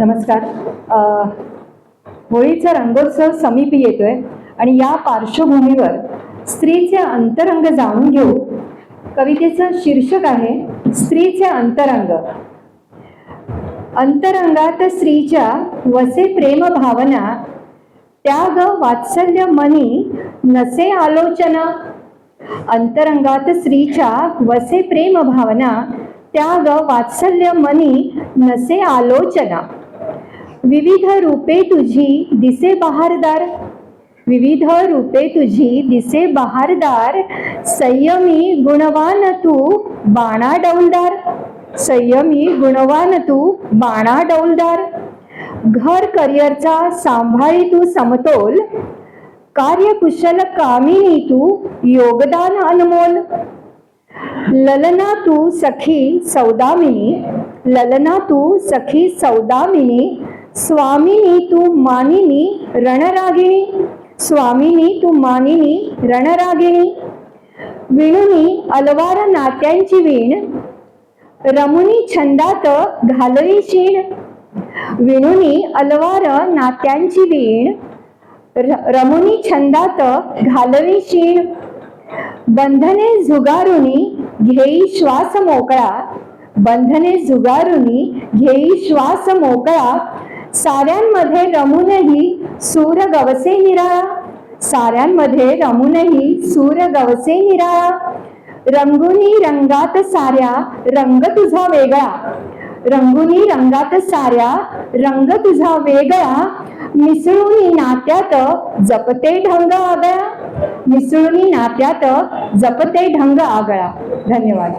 नमस्कार. होळीचा रंगोत्सव समीप येतोय आणि या पार्श्वभूमीवर स्त्रीचे अंतरंग जाणून घेऊ. कवितेचं शीर्षक आहे स्त्रीचे अंतरंग. अंतरंगात स्त्रीच्या वसे प्रेम भावना त्याग वात्सल्य मनी नसे आलोचना. अंतरंगात स्त्रीच्या वसे प्रेम भावना त्याग वात्सल्य मनी नसे आलोचना. विविध रूपे तुझी दिसे बहारदार. विविध रूपे तुझी दिसे बहारदार. संयमी गुणवान तू बाणा डौलदार. संयमी गुणवान तू बाणा डौलदार. घर करिअरचा सांभाळी तू समतोल. कार्यकुशल कामिनी तू योगदान अनमोल. ललना तू सखी सौदामिनी. ललना तू सखी सौदामिनी. स्वामिनी तू मानिनी रणरागिणी. स्वामिनी तू मानिनी रणरागिणी. विणुनी अलवार नात्यांची वीण. रमुनी छंदात घालई शीण. विणुनी अलवार नात्यांची वीण. र- रमुनी छंदात घालवी शीण. बंधने झुगारुनी घेई श्वास मोकळा. बंधने झुगारुनी घेई श्वास मोकळा. साऱ्यांमध्ये रमूनही सूर गवसे निराळा साऱ्यांमध्ये रमूनही सूर गवसे निराळा रंगुनी रंगात साऱ्या रंग तुझा वेगळा. रंगुनी रंगात साऱ्या रंग तुझा वेगळा. मिसळून नात्यात जपते ढंग आगळा. मिसळून नात्यात जपते ढंग आगळा. धन्यवाद.